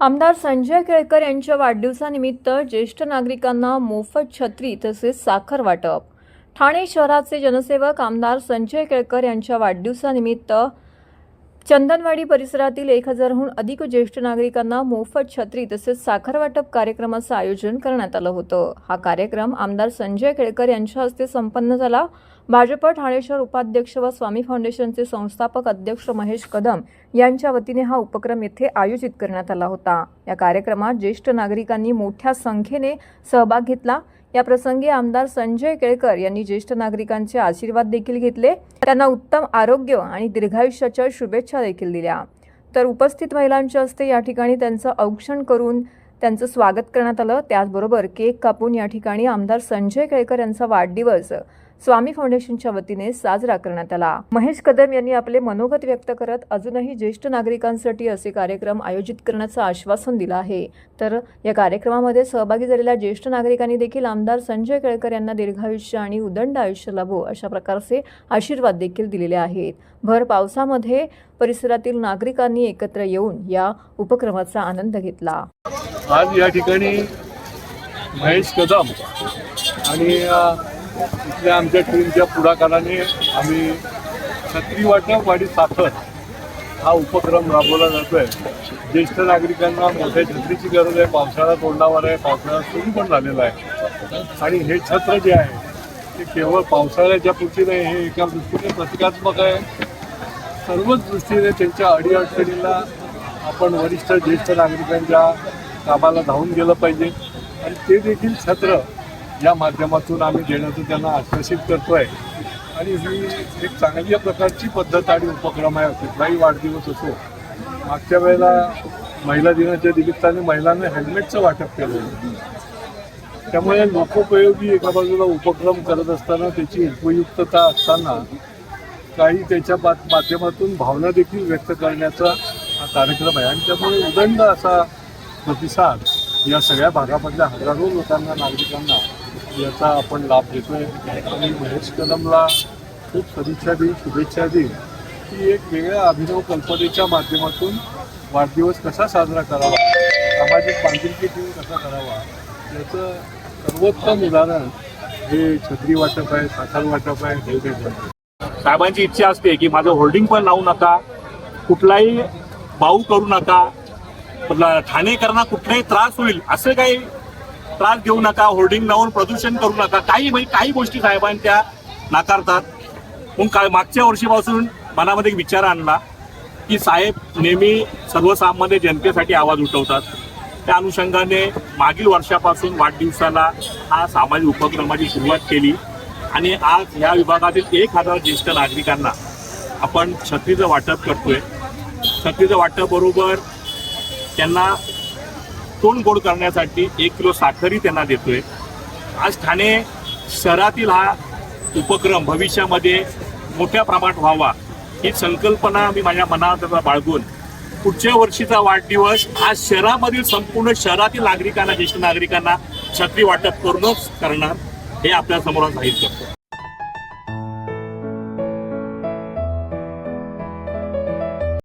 आमदार संजय केळकर यांच्या वाढदिवसानिमित्त ज्येष्ठ नागरिकांना मोफत छत्री तसेच साखर वाटप. ठाणे शहराचे जनसेवक आमदार संजय केळकर यांच्या वाढदिवसानिमित्त चंदनवाडी परिसरातील एक हजारहून अधिक ज्येष्ठ नागरिकांना मोफत छत्री तसेच साखर वाटप कार्यक्रमाचं आयोजन करण्यात आलं होतं. हा कार्यक्रम आमदार संजय केळकर यांच्या हस्ते संपन्न झाला. भाजप ठाणे शहर उपाध्यक्ष व स्वामी फाउंडेशनचे संस्थापक अध्यक्ष महेश कदम यांच्या वतीने हा उपक्रम येथे आयोजित करण्यात आला होता. या कार्यक्रमात ज्येष्ठ नागरिकांनी मोठ्या संख्येने सहभाग घेतला. याप्रसंगी आमदार संजय केळकर यांनी ज्येष्ठ नागरिकांचे आशीर्वाद देखील घेतले. त्यांना उत्तम आरोग्य आणि दीर्घायुष्याच्या शुभेच्छा देखील दिल्या. तर उपस्थित महिलांच्या हस्ते या ठिकाणी त्यांचं औक्षण करून त्यांचं स्वागत करण्यात आलं. त्याचबरोबर केक कापून या ठिकाणी आमदार संजय केळकर यांचा वाढदिवस स्वामी फाउंडेशनच्या वतीने साजरा करण्यात आला. महेश कदम यांनी आपले मनोगत व्यक्त करत अजूनही ज्येष्ठ नागरिकांसाठी असे कार्यक्रम आयोजित करण्याचं आश्वासन दिलं आहे. तर या कार्यक्रमामध्ये सहभागी झालेल्या ज्येष्ठ नागरिकांनी देखील आमदार संजय केळकर यांना दीर्घायुष्य आणि उदंड आयुष्य लाभो अशा प्रकारचे आशीर्वाद देखील दिलेले आहेत. भर पावसामध्ये परिसरातील नागरिकांनी एकत्र येऊन या उपक्रमाचा आनंद घेतला. आज या ठिकाणी महेश कदम आणि इथल्या आमच्या टीमच्या पुढाकाराने आम्ही छत्री वाटप आणि साखर हा उपक्रम राबवला जातोय. ज्येष्ठ नागरिकांना मोठ्या छत्रीची गरज आहे पावसाळा तोंडावर आहे पावसाळा सुरू पण झालेला आहे. आणि हे छत्र जे आहे ते केवळ पावसाळ्याच्या पुढची नाही हे एका दृष्टीने प्रतिकात्मक आहे. सर्वच दृष्टीने त्यांच्या अडीअडचणीला आपण वरिष्ठ ज्येष्ठ नागरिकांच्या कामाला धावून गेलं पाहिजे. आणि ते देखील छत्र या माध्यमातून आम्ही देण्याचं त्यांना आश्वासित करतोय. आणि ही एक चांगल्या प्रकारची पद्धत आणि उपक्रम आहे. कुठलाही वाढदिवस असो मागच्या वेळेला महिला दिनाच्या निमित्ताने महिलांना हेल्मेटचं वाटप केलं होतं. त्यामुळे लोकोपयोगी एका बाजूला उपक्रम करत असताना त्याची उपयुक्तता असताना काही त्याच्या मा- माध्यमातून भावना देखील व्यक्त करण्याचा हा कार्यक्रम आहे. आणि त्यामुळे उदंड असा प्रतिसाद या सगळ्या भागामधल्या हजारो लोकांना नागरिकांना याचा आपण लाभ देतोय आणि महेश कदमला खूप सदिच्छा देईन शुभेच्छा देईन की एक वेगळ्या अभिनव कल्पनेच्या माध्यमातून वाढदिवस कसा साजरा करावा सामाजिक बांधिलकी देऊन कसा करावा याचं सर्वोत्तम उदाहरण हे छत्री वाटप आहे साखर वाटप आहे हे साहेबांची इच्छा असते की माझं होल्डिंग पण लावू नका कुठलाही भाऊ करू नका ठाणेकरांना कुठलाही त्रास होईल असं काही त्रास घेऊ नका होर्डिंग लावून प्रदूषण करू नका. काही म्हणजे काही गोष्टी साहेबांनी त्या नाकारतात. मग काय मागच्या वर्षीपासून मनामध्ये एक विचार आणला की साहेब नेहमी सर्वसामान्य जनतेसाठी आवाज उठवतात. त्या अनुषंगाने मागील वर्षापासून वाढदिवसाला हा सामाजिक उपक्रमाची सुरुवात केली आणि आज या विभागातील एक हजार ज्येष्ठ नागरिकांना आपण छत्रीचं वाटप करतोय. छत्रीचं वाटप बरोबर त्यांना तोंड गोड करण्यासाठी एक किलो साखरही त्यांना देतोय. आज ठाणे शहरातील हा उपक्रम भविष्यामध्ये मोठ्या प्रमाणात व्हावा ही संकल्पना मी माझ्या मनात बाळगून पुढच्या वर्षीचा वाढदिवस आज शहरामधील संपूर्ण शहरातील नागरिकांना ज्येष्ठ नागरिकांना छत्री वाटप करूनच करणार हे आपल्यासमोर जाहीर करतो